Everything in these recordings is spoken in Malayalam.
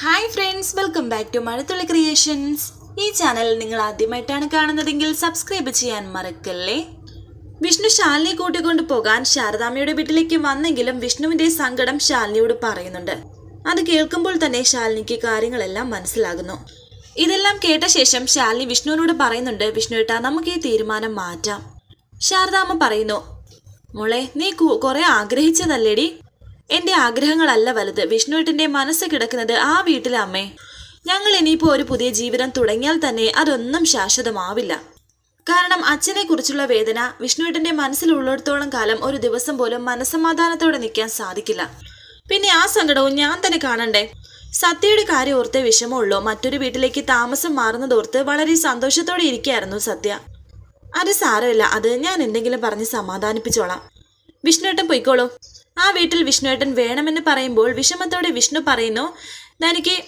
Hi friends welcome back to Mazhathulli creations ഈ ചാനൽ നിങ്ങൾ ആദ്യമായിട്ടാണ് കാണുന്നതെങ്കിൽ സബ്സ്ക്രൈബ് ചെയ്യാൻ മറക്കല്ലേ? വിഷ്ണു ശാലിനെ കൂട്ടിക്കൊണ്ടു പോകാൻ ശാരദാമ്മയുടെ വീട്ടിലേക്ക് വന്നെങ്കിലും വിഷ്ണുവിന്റെ സങ്കടം ശാലിനിയോട് പറയുന്നുണ്ട്. അത് കേൾക്കുമ്പോൾ തന്നെ ശാലിനിക്ക് കാര്യങ്ങളെല്ലാം മനസ്സിലാകുന്നു. ഇതെല്ലാം കേട്ട ശേഷം ശാലിനി വിഷ്ണുവിനോട് പറയുന്നുണ്ട് വിഷ്ണു ഏട്ടാ നമുക്ക് ഈ തീരുമാനം മാറ്റാം. ശാരദാമ്മ പറയുന്നു മോളെ നീ കുറെ ആഗ്രഹിച്ചതല്ലേടി? എന്റെ ആഗ്രഹങ്ങളല്ല വലുത്. വിഷ്ണുവേട്ടന്റെ മനസ്സ് കിടക്കുന്നത് ആ വീട്ടിലെ അമ്മേ. ഞങ്ങൾ ഇനിയിപ്പോ ഒരു പുതിയ ജീവിതം തുടങ്ങിയാൽ തന്നെ അതൊന്നും ശാശ്വതമാവില്ല. കാരണം അച്ഛനെ കുറിച്ചുള്ള വേദന വിഷ്ണുവേട്ടന്റെ മനസ്സിലുള്ളിടത്തോളം കാലം ഒരു ദിവസം പോലും മനസ്സമാധാനത്തോടെ നിൽക്കാൻ സാധിക്കില്ല. പിന്നെ ആ സങ്കടവും ഞാൻ തന്നെ കാണണ്ടേ? സത്യയുടെ കാര്യം ഓർത്തേ വിഷമമുള്ളൂ. മറ്റൊരു വീട്ടിലേക്ക് താമസം മാറുന്നതോർത്ത് വളരെ സന്തോഷത്തോടെ ഇരിക്കുകയായിരുന്നു സത്യ. അത് സാരമില്ല. അത് ഞാൻ എന്തെങ്കിലും പറഞ്ഞ് സമാധാനിപ്പിച്ചോളാം. വിഷ്ണുവേട്ടൻ പൊയ്ക്കോളൂ. ആ വീട്ടിൽ വിഷ്ണുവേട്ടൻ വേണമെന്ന് പറയുമ്പോൾ വിഷമത്തോടെ വിഷ്ണു പറയുന്നു തനിക്ക്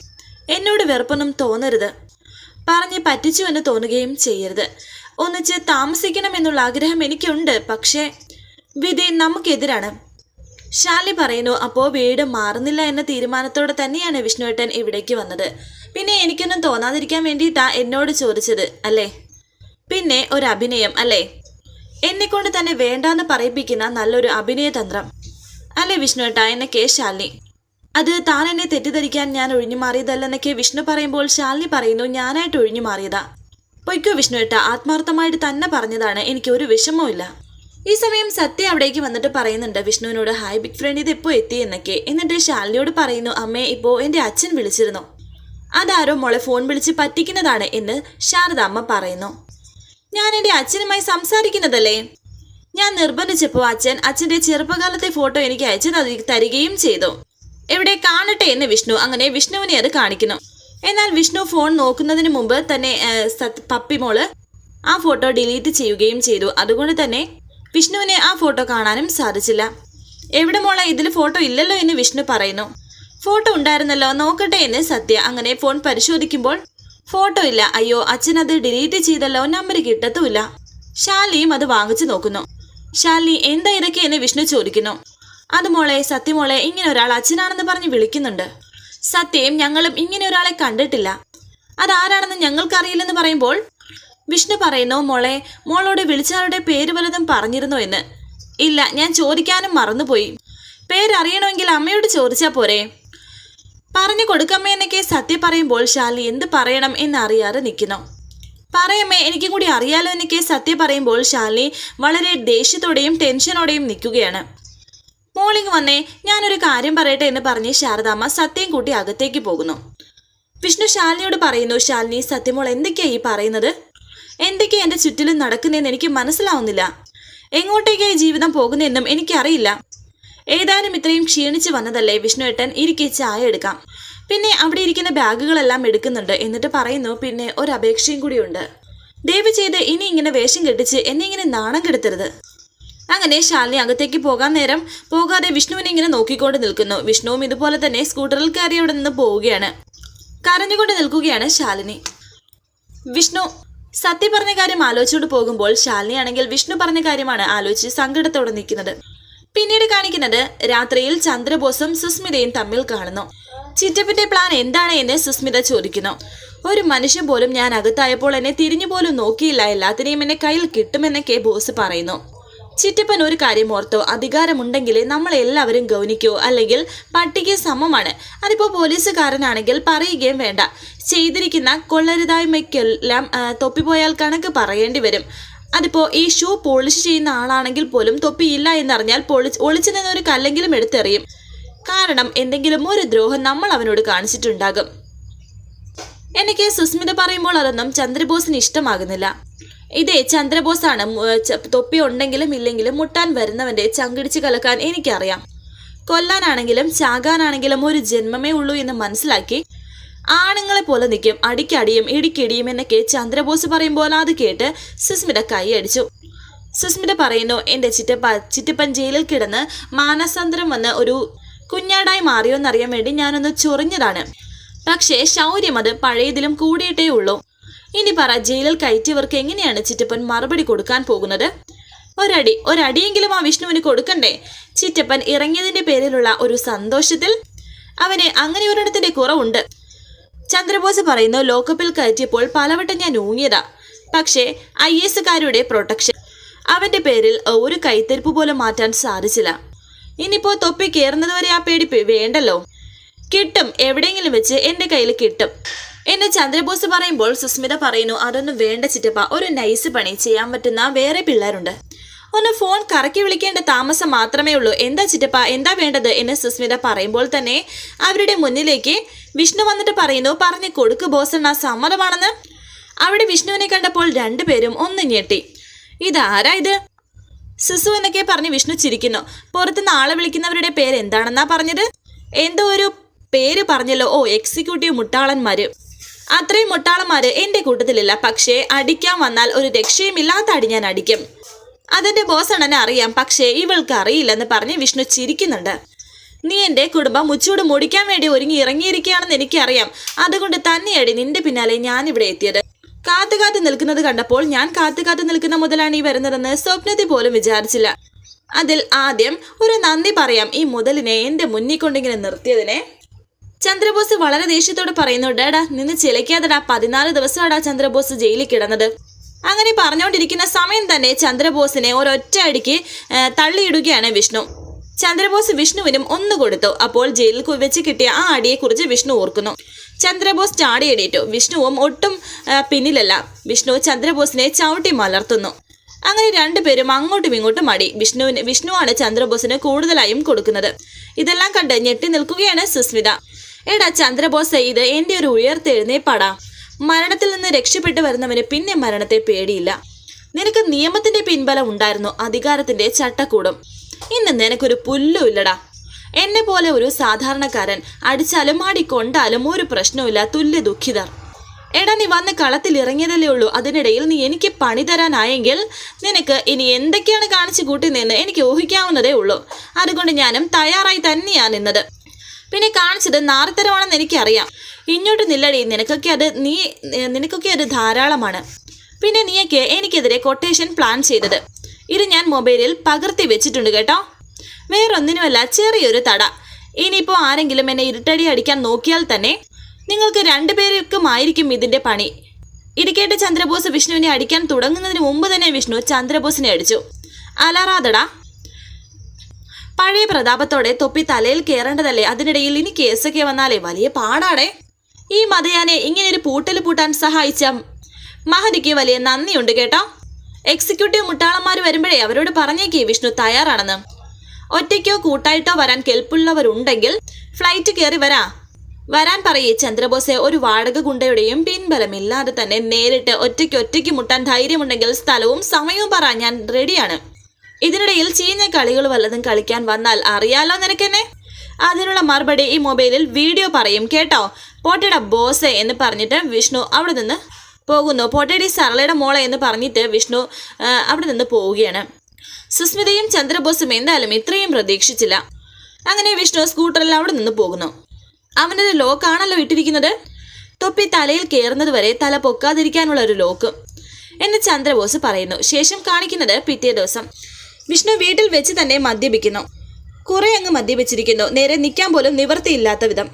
എന്നോട് വെറുപ്പൊന്നും തോന്നരുത്. പറഞ്ഞ് പറ്റിച്ചു എന്ന് തോന്നുകയും ചെയ്യരുത്. ഒന്നിച്ച് താമസിക്കണമെന്നുള്ള ആഗ്രഹം എനിക്കുണ്ട് പക്ഷേ വിധി നമുക്കെതിരാണ്. ശാലി പറയുന്നു അപ്പോൾ വീട് മാറുന്നില്ല എന്ന തീരുമാനത്തോടെ തന്നെയാണ് വിഷ്ണുവേട്ടൻ ഇവിടേക്ക് വന്നത്. പിന്നെ എനിക്കൊന്നും തോന്നാതിരിക്കാൻ വേണ്ടിയിട്ടാ എന്നോട് ചോദിച്ചത് അല്ലേ? പിന്നെ ഒരു അഭിനയം അല്ലേ? എന്നെക്കൊണ്ട് തന്നെ വേണ്ടാന്ന് പറയിപ്പിക്കുന്ന നല്ലൊരു അഭിനയ തന്ത്രം. അല്ലേ എന്നെ എന്നൊക്കെ ശാലിനി. അത് താൻ എന്നെ തെറ്റിദ്ധരിക്കാൻ ഞാൻ ഒഴിഞ്ഞു മാറിയതല്ലെന്നൊക്കെ വിഷ്ണു പറയുമ്പോൾ ശാലിനി പറയുന്നു ഞാനായിട്ട് ഒഴിഞ്ഞു മാറിയതാ. പൊയ്ക്കോ വിഷ്ണു ഏട്ടാ ആത്മാർത്ഥമായിട്ട് തന്നെ പറഞ്ഞതാണ് എനിക്ക് ഒരു വിഷമവും ഈ സമയം സത്യ അവിടേക്ക് വന്നിട്ട് പറയുന്നുണ്ട് വിഷ്ണുവിനോട് ഹായ് ബിഗ് ഫ്രണ്ട് ഇത് എപ്പോൾ എത്തി? എന്നൊക്കെ. എന്നിട്ട് ശാലിനിയോട് പറയുന്നു അമ്മേ ഇപ്പോൾ എന്റെ അച്ഛൻ വിളിച്ചിരുന്നു. അതാരോ മോളെ ഫോൺ വിളിച്ച് പറ്റിക്കുന്നതാണ് എന്ന് ശാരദാമ്മ പറയുന്നു. ഞാൻ എന്റെ അച്ഛനുമായി സംസാരിക്കുന്നതല്ലേ? ഞാൻ നിർബന്ധിച്ചപ്പോൾ അച്ഛൻ അച്ഛന്റെ ചെറുപ്പകാലത്തെ ഫോട്ടോ എനിക്ക് അയച്ചു തരി- തരികയും ചെയ്തു. എവിടെ കാണട്ടെ എന്ന് വിഷ്ണു അങ്ങനെ വിഷ്ണുവിനെ അത് കാണിക്കുന്നു. എന്നാൽ വിഷ്ണു ഫോൺ നോക്കുന്നതിന് മുമ്പ് തന്നെ പപ്പിമോൾ പപ്പി മോൾ ആ ഫോട്ടോ ഡിലീറ്റ് ചെയ്യുകയും ചെയ്തു. അതുകൊണ്ട് തന്നെ വിഷ്ണുവിനെ ആ ഫോട്ടോ കാണാനും സാധിച്ചില്ല. എവിടെ മോളെ ഇതിൽ ഫോട്ടോ ഇല്ലല്ലോ എന്ന് വിഷ്ണു പറയുന്നു. ഫോട്ടോ ഉണ്ടായിരുന്നല്ലോ നോക്കട്ടെ എന്ന് സത്യ അങ്ങനെ ഫോൺ പരിശോധിക്കുമ്പോൾ ഫോട്ടോ ഇല്ല. അയ്യോ അച്ഛൻ അത് ഡിലീറ്റ് ചെയ്തല്ലോ. നമ്പർ കിട്ടത്തുമില്ല. ഷാലിയും അത് വാങ്ങിച്ചു നോക്കുന്നു. ഷാലി എന്താ ഇതൊക്കെ എന്ന് വിഷ്ണു ചോദിക്കുന്നു? അത് മോളെ സത്യമോളെ ഇങ്ങനെ ഒരാൾ അച്ഛനാണെന്ന് പറഞ്ഞ് വിളിക്കുന്നുണ്ട്. സത്യം ഞങ്ങളും ഇങ്ങനെ ഒരാളെ കണ്ടിട്ടില്ല. അതാരാണെന്ന് ഞങ്ങൾക്കറിയില്ലെന്ന് പറയുമ്പോൾ വിഷ്ണു പറയുന്നു മോളെ മോളോട് വിളിച്ചയാളുടെ പേര് വലതും പറഞ്ഞിരുന്നു എന്ന്? ഇല്ല ഞാൻ ചോദിക്കാനും മറന്നുപോയി. പേരറിയണമെങ്കിൽ അമ്മയോട് ചോദിച്ചാൽ പോരെ. പറഞ്ഞു കൊടുക്കമ്മേ എന്നൊക്കെ സത്യം പറയുമ്പോൾ ശാലി എന്ത് പറയണം എന്നറിയാതെ നിൽക്കുന്നു. പറയമ്മേ എനിക്കും കൂടി അറിയാലോ എന്നൊക്കെ സത്യം പറയുമ്പോൾ ശാലിനി വളരെ ദേഷ്യത്തോടെയും ടെൻഷനോടെയും നിൽക്കുകയാണ്. മോളിങ് വന്നേ ഞാനൊരു കാര്യം പറയട്ടെ എന്ന് പറഞ്ഞ് ശാരദാമ്മ സത്യം കൂട്ടി അകത്തേക്ക് പോകുന്നു. വിഷ്ണു ശാലിനിയോട് പറയുന്നു ശാലിനി സത്യമോൾ എന്തൊക്കെയാ ഈ പറയുന്നത്? എന്തൊക്കെയാ എന്റെ ചുറ്റിലും നടക്കുന്നതെന്ന് എനിക്ക് മനസ്സിലാവുന്നില്ല. എങ്ങോട്ടേക്കായി ജീവിതം പോകുന്നതെന്നും എനിക്കറിയില്ല. ഏതാനും ഇത്രയും ക്ഷീണിച്ച് വന്നതല്ലേ വിഷ്ണുവേട്ടൻ ഇരിക്കെ ചായ എടുക്കാം. പിന്നെ അവിടെ ഇരിക്കുന്ന ബാഗുകളെല്ലാം എടുക്കുന്നുണ്ട്. എന്നിട്ട് പറയുന്നു പിന്നെ ഒരു അപേക്ഷയും കൂടിയുണ്ട് ദയവ് ചെയ്ത് ഇനി ഇങ്ങനെ വേഷം കെട്ടിച്ച് എന്നെ ഇങ്ങനെ നാണം കെടുത്തരുത്. അങ്ങനെ ശാലിനി അകത്തേക്ക് പോകാൻ നേരം പോകാതെ വിഷ്ണുവിനെ ഇങ്ങനെ നോക്കിക്കൊണ്ട് നിൽക്കുന്നു. വിഷ്ണുവും ഇതുപോലെ തന്നെ സ്കൂട്ടറിൽ കയറി അവിടെ നിന്ന് പോവുകയാണ്. കരഞ്ഞുകൊണ്ട് നിൽക്കുകയാണ് ശാലിനി. വിഷ്ണു സത്യ പറഞ്ഞ കാര്യം ആലോചിച്ചുകൊണ്ട് പോകുമ്പോൾ ശാലിനി ആണെങ്കിൽ വിഷ്ണു പറഞ്ഞ കാര്യമാണ് ആലോചിച്ച് സങ്കടത്തോടെ നിൽക്കുന്നത്. പിന്നീട് കാണിക്കുന്നത് രാത്രിയിൽ ചന്ദ്രബോസും സുസ്മിതയും തമ്മിൽ കാണുന്നു. ചിറ്റപ്പിന്റെ പ്ലാൻ എന്താണ് എന്ന് സുസ്മിത ചോദിക്കുന്നു. ഒരു മനുഷ്യൻ പോലും ഞാൻ അകത്തായപ്പോൾ എന്നെ തിരിഞ്ഞു പോലും നോക്കിയില്ല. എല്ലാത്തിനെയും എന്നെ കയ്യിൽ കിട്ടുമെന്നൊക്കെ ബോസ് പറയുന്നു. ചിറ്റപ്പൻ ഒരു കാര്യം ഓർത്തോ? അധികാരമുണ്ടെങ്കിൽ നമ്മൾ എല്ലാവരും ഗൗനിക്കോ. അല്ലെങ്കിൽ പട്ടിക്ക് സമമാണ്. അതിപ്പോ പോലീസുകാരനാണെങ്കിൽ പറയുകയും വേണ്ട. ചെയ്തിരിക്കുന്ന കൊള്ളരുതായ്മയ്ക്കെല്ലാം തൊപ്പിപ്പോയാൽ കണക്ക് പറയേണ്ടി വരും. അതിപ്പോ ഈ ഷൂ പോളിഷ് ചെയ്യുന്ന ആളാണെങ്കിൽ പോലും തൊപ്പിയില്ല എന്നറിഞ്ഞാൽ പൊളി ഒളിച്ചു നിന്ന ഒരു കല്ലെങ്കിലും എടുത്തെറിയും. കാരണം എന്തെങ്കിലും ഒരു ദ്രോഹം നമ്മൾ അവനോട് കാണിച്ചിട്ടുണ്ടാകും. എനിക്ക് സുസ്മിത പറയുമ്പോൾ അതൊന്നും ചന്ദ്രബോസിന് ഇഷ്ടമാകുന്നില്ല. ഇതേ ചന്ദ്രബോസാണ് തൊപ്പി ഉണ്ടെങ്കിലും ഇല്ലെങ്കിലും മുട്ടാൻ വരുന്നവന്റെ ചങ്കിടിച്ച് കലക്കാൻ എനിക്കറിയാം. കൊല്ലാനാണെങ്കിലും ചാകാനാണെങ്കിലും ഒരു ജന്മമേ ഉള്ളൂ എന്ന് മനസ്സിലാക്കി ആണുങ്ങളെ പോലെ നിൽക്കും. അടിക്കടിയും ഇടിക്കിടിയും എന്നൊക്കെ ചന്ദ്രബോസ് പറയുമ്പോൾ അത് കേട്ട് സുസ്മിത കൈയടിച്ചു സുസ്മിത പറയുന്നു എന്റെ ചിറ്റപ്പ ചിറ്റപ്പൻ ജയിലിൽ കിടന്ന് മാനസാന്തരം വന്ന് ഒരു കുഞ്ഞാടായി മാറിയോന്നറിയാൻ വേണ്ടി ഞാനൊന്ന് ചൊറിഞ്ഞതാണ്. പക്ഷേ ശൗര്യം അത് പഴയതിലും കൂടിയിട്ടേ ഉള്ളൂ. ഇനി പറ ജയിലിൽ കയറ്റിയവർക്ക് എങ്ങനെയാണ് ചിറ്റപ്പൻ മറുപടി കൊടുക്കാൻ പോകുന്നത്? ഒരടി ഒരടിയെങ്കിലും ആ വിഷ്ണുവിന് കൊടുക്കണ്ടേ? ചിറ്റപ്പൻ ഇറങ്ങിയതിന്റെ പേരിലുള്ള ഒരു സന്തോഷത്തിൽ അവന് അങ്ങനെ ഒരിടത്തിന്റെ കുറവുണ്ട്. ചന്ദ്രബോസ് പറയുന്നു ലോക്കപ്പിൽ കയറ്റിയപ്പോൾ പലവട്ടം ഞാൻ ഊങ്ങിയതാ. പക്ഷേ ഐ എസുകാരുടെ പ്രൊട്ടക്ഷൻ അവന്റെ പേരിൽ ഒരു കൈത്തരിപ്പ് പോലും മാറ്റാൻ സാധിച്ചില്ല. ഇനിയിപ്പോ തൊപ്പി കയറുന്നതുവരെ ആ പേടി വേണ്ടല്ലോ? കിട്ടും എവിടെയെങ്കിലും വെച്ച് എന്റെ കയ്യിൽ കിട്ടും. എന്നെ ചന്ദ്രബോസ് പറയുമ്പോൾ സുസ്മിത പറയുന്നു അതൊന്നും വേണ്ട ചിറ്റപ്പ. ഒരു നൈസ് പണി. ചെയ്യാൻ പറ്റുന്ന വേറെ പിള്ളേരുണ്ട്. ഒന്ന് ഫോൺ കറക്കി വിളിക്കേണ്ട താമസം മാത്രമേ ഉള്ളൂ. എന്താ ചിറ്റപ്പ? എന്താ വേണ്ടത്? എന്ന് സുസ്മിത പറയുമ്പോൾ തന്നെ അവരുടെ മുന്നിലേക്ക് വിഷ്ണു വന്നിട്ട് പറയുന്നു പറഞ്ഞു കൊടുക്ക് ബോസണ്ണ സമ്മതമാണെന്ന്. അവിടെ വിഷ്ണുവിനെ കണ്ടപ്പോൾ രണ്ടുപേരും ഒന്ന് ഞെട്ടി. ഇതാരാ ഇത്? സിസു എന്നൊക്കെ പറഞ്ഞ് വിഷ്ണു ചിരിക്കുന്നു. പുറത്തുനിന്ന് ആളെ വിളിക്കുന്നവരുടെ പേര് എന്താണെന്നാ പറഞ്ഞത്? എന്തോ ഒരു പേര് പറഞ്ഞല്ലോ. ഓ എക്സിക്യൂട്ടീവ് മുട്ടാളന്മാര്. അത്രയും മുട്ടാളന്മാര് എന്റെ കൂട്ടത്തിലില്ല. പക്ഷേ അടിക്കാൻ വന്നാൽ ഒരു രക്ഷയുമില്ലാത്ത അടി ഞാൻ അടിക്കും. അതെന്റെ ബോസാണെന്നെ അറിയാം. പക്ഷേ ഇവൾക്ക് അറിയില്ലെന്ന് പറഞ്ഞ് വിഷ്ണു ചിരിക്കുന്നുണ്ട്. നീ എന്റെ കുടുംബം ഉച്ചൂട് മുടിക്കാൻ വേണ്ടി ഒരുങ്ങി ഇറങ്ങിയിരിക്കുകയാണെന്ന് എനിക്കറിയാം. അതുകൊണ്ട് തന്നെയടി നിന്റെ പിന്നാലെ ഞാൻ ഇവിടെ എത്തിയത്. കാത്തു കാത്തു നിൽക്കുന്നത് കണ്ടപ്പോൾ ഞാൻ കാത്തു കാത്തു നിൽക്കുന്ന മുതലാണ് ഈ വരുന്നതെന്ന് സ്വപ്നത്തിൽ പോലും വിചാരിച്ചില്ല. അതിൽ ആദ്യം ഒരു നന്ദി പറയാം ഈ മുതലിനെ എന്റെ മുന്നിൽ കൊണ്ടിങ്ങനെ നിർത്തിയതിനെ. ചന്ദ്രബോസ് വളരെ ദേഷ്യത്തോടെ പറയുന്നു ഡാടാ നിന്ന് ചിലയ്ക്കാതെടാ പതിനാല് ദിവസമാടാ ചന്ദ്രബോസ് ജയിലിൽ കിടന്നത്. അങ്ങനെ പറഞ്ഞുകൊണ്ടിരിക്കുന്ന സമയം തന്നെ ചന്ദ്രബോസിനെ ഒരൊറ്റ അടിക്ക് തള്ളിയിടുകയാണ് വിഷ്ണു. ചന്ദ്രബോസ് വിഷ്ണുവിനും ഒന്ന് കൊടുത്തു. അപ്പോൾ ജയിലിൽ വെച്ച് കിട്ടിയ ആ അടിയെക്കുറിച്ച് വിഷ്ണു ഓർക്കുന്നു. ചന്ദ്രബോസ് ചാടി എണീറ്റു. വിഷ്ണുവും ഒട്ടും പിന്നിലല്ല. വിഷ്ണു ചന്ദ്രബോസിനെ ചവിട്ടി മലർത്തുന്നു. അങ്ങനെ രണ്ടുപേരും അങ്ങോട്ടും ഇങ്ങോട്ടും അടി വിഷ്ണുവിന് വിഷ്ണുവാണ് ചന്ദ്രബോസിന് കൂടുതലായും കൊടുക്കുന്നത്. ഇതെല്ലാം കണ്ട് ഞെട്ടി നിൽക്കുകയാണ് സുസ്മിത. എടാ ചന്ദ്രബോസ് ഇത് എന്റെ ഒരു ഉയർത്തെഴുന്നേപ്പാടാ. മരണത്തിൽ നിന്ന് രക്ഷപ്പെട്ടു വരുന്നവന് പിന്നെ മരണത്തെ പേടിയില്ല. നിനക്ക് നിയമത്തിന്റെ പിൻബലം ഉണ്ടായിരുന്നു അധികാരത്തിന്റെ ചട്ടക്കൂടും. ഇന്ന് നിനക്കൊരു പുല്ലും ഇല്ലടാ. എന്നെ പോലെ ഒരു സാധാരണക്കാരൻ അടിച്ചാലും ആടിക്കൊണ്ടാലും ഒരു പ്രശ്നവുമില്ല തുല്യ ദുഃഖിതർ. എടാ നീ വന്ന് കളത്തിൽ ഇറങ്ങിയതല്ലേ ഉള്ളൂ. അതിനിടയിൽ നീ എനിക്ക് പണി തരാനായെങ്കിൽ നിനക്ക് ഇനി എന്തൊക്കെയാണ് കാണിച്ചു കൂട്ടി നിന്ന് എനിക്ക് ഊഹിക്കാവുന്നതേ ഉള്ളൂ. അതുകൊണ്ട് ഞാനും തയ്യാറായി തന്നെയാണ് നിന്നത്. പിന്നെ കാണിച്ചത് നാറിത്തരമാണെന്ന് എനിക്കറിയാം. ഇങ്ങോട്ട് നില്ലടി നിനക്കൊക്കെ അത് നീ നിനക്കൊക്കെ അത് ധാരാളമാണ്. പിന്നെ നീയൊക്കെ എനിക്കെതിരെ കൊട്ടേഷൻ പ്ലാൻ ചെയ്തത്. ഇത് ഞാൻ മൊബൈലിൽ പകർത്തി വെച്ചിട്ടുണ്ട് കേട്ടോ. വേറൊന്നിനുമല്ല ചെറിയൊരു തട. ഇനിയിപ്പോൾ ആരെങ്കിലും എന്നെ ഇരുട്ടടി അടിക്കാൻ നോക്കിയാൽ തന്നെ നിങ്ങൾക്ക് രണ്ടുപേർക്കുമായിരിക്കും ഇതിന്റെ പണി. ഇരിക്കേട്ട് ചന്ദ്രബോസ് വിഷ്ണുവിനെ അടിക്കാൻ തുടങ്ങുന്നതിന് മുമ്പ് തന്നെ വിഷ്ണു ചന്ദ്രബോസിനെ അടിച്ചു. അലറാതടാ. പഴയ പ്രതാപത്തോടെ തൊപ്പി തലയിൽ കയറേണ്ടതല്ലേ അതിനിടയിൽ ഇനി കേസൊക്കെ വന്നാലേ വലിയ പാടാടേ ഈ മതയാനെ ഇങ്ങനെ ഒരു പൂട്ടൽ പൂട്ടാൻ സഹായിച്ച മഹതിക്ക് വലിയ നന്ദിയുണ്ട് കേട്ടോ. എക്സിക്യൂട്ടീവ് മുട്ടാളന്മാർ വരുമ്പോഴേ അവരോട് പറഞ്ഞേക്കേ വിഷ്ണു തയ്യാറാണെന്ന്. ഒറ്റയ്ക്കോ കൂട്ടായിട്ടോ വരാൻ കെൽപ്പുള്ളവരുണ്ടെങ്കിൽ ഫ്ലൈറ്റ് കയറി വരാ. വരാൻ പറയേ ചന്ദ്രബോസെ. ഒരു വാടക ഗുണ്ടയുടെയും പിൻബലമില്ലാതെ തന്നെ നേരിട്ട് ഒറ്റയ്ക്ക് ഒറ്റയ്ക്ക് മുട്ടാൻ ധൈര്യമുണ്ടെങ്കിൽ സ്ഥലവും സമയവും പറ ഞാൻ റെഡിയാണ് ഇതിനിടയിൽ ചീഞ്ഞ കളികൾ വല്ലതും കളിക്കാൻ വന്നാൽ അറിയാലോ നിനക്കെന്നെ? അതിനുള്ള മറുപടി ഈ മൊബൈലിൽ വീഡിയോ പറയും കേട്ടോ. പോട്ടട ബോസ് എന്ന് പറഞ്ഞിട്ട് വിഷ്ണു അവിടെ നിന്ന് പോകുന്നു. പോട്ടടി സരളയുടെ മോളെ എന്ന് പറഞ്ഞിട്ട് വിഷ്ണു അവിടെ നിന്ന് പോവുകയാണ്. സുസ്മിതയും ചന്ദ്രബോസും എന്തായാലും ഇത്രയും പ്രതീക്ഷിച്ചില്ല. അങ്ങനെ വിഷ്ണു സ്കൂട്ടറിൽ അവിടെ നിന്ന് പോകുന്നു. അവനൊരു ലോക്കാണല്ലോ ഇട്ടിരിക്കുന്നത്? തൊപ്പി തലയിൽ കയറുന്നത് വരെ തല പൊക്കാതിരിക്കാനുള്ള ഒരു ലോക്ക് എന്ന് ചന്ദ്രബോസ് പറയുന്നു. ശേഷം കാണിക്കുന്നത് പിറ്റേ ദിവസം. വിഷ്ണു വീട്ടിൽ വെച്ച് തന്നെ മദ്യപിക്കുന്നു. കുറെ അങ്ങ് മദ്യപിച്ചിരിക്കുന്നു. നേരെ നിൽക്കാൻ പോലും നിവർത്തിയില്ലാത്ത വിധം.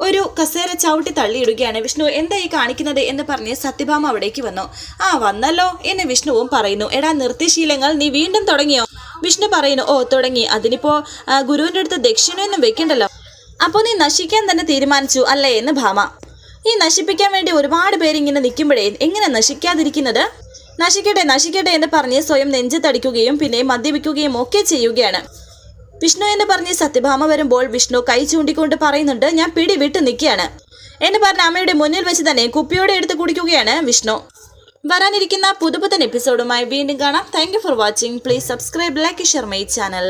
ഒരു കസേര ചവിട്ടി തള്ളിയിടുകയാണ് വിഷ്ണു. എന്താ ഈ കാണിക്കുന്നത് എന്ന് പറഞ്ഞ് സത്യഭാമ അവിടേക്ക് വന്നു. ആ വന്നല്ലോ എന്ന് വിഷ്ണുവും പറയുന്നു. എടാ നിർത്തിശീലങ്ങൾ നീ വീണ്ടും തുടങ്ങിയോ? വിഷ്ണു പറയുന്നു ഓ തുടങ്ങി. അതിനിപ്പോ ഗുരുവിന്റെ അടുത്ത് ദക്ഷിണയൊന്നും വെക്കണ്ടല്ലോ. അപ്പോൾ നീ നശിക്കാൻ തന്നെ തീരുമാനിച്ചു അല്ലേ എന്ന് ഭാമ. ഈ നശിപ്പിക്കാൻ വേണ്ടി ഒരുപാട് പേര് ഇങ്ങനെ നിൽക്കുമ്പോഴേ എങ്ങനെ നശിക്കാതിരിക്കുന്നത്? നശിക്കട്ടെ നശിക്കട്ടെ എന്ന് പറഞ്ഞ് സ്വയം നെഞ്ച് തടിക്കുകയും പിന്നെ മദ്യപിക്കുകയും ഒക്കെ ചെയ്യുകയാണ്. വിഷ്ണു എന്ന് പറഞ്ഞ് സത്യഭാമ വരുമ്പോൾ വിഷ്ണു കൈ ചൂണ്ടിക്കൊണ്ട് പറയുന്നുണ്ട് ഞാൻ പിടി വിട്ട് നിൽക്കുകയാണ്. എന്ന് പറഞ്ഞ അമ്മയുടെ മുന്നിൽ വെച്ച് തന്നെ കുപ്പിയോടെ എടുത്ത് കുടിക്കുകയാണ് വിഷ്ണു. വരാനിരിക്കുന്ന പുതുപുത്തൻ എപ്പിസോഡുമായി വീണ്ടും കാണാം. Thank for watching please subscribe like share my channel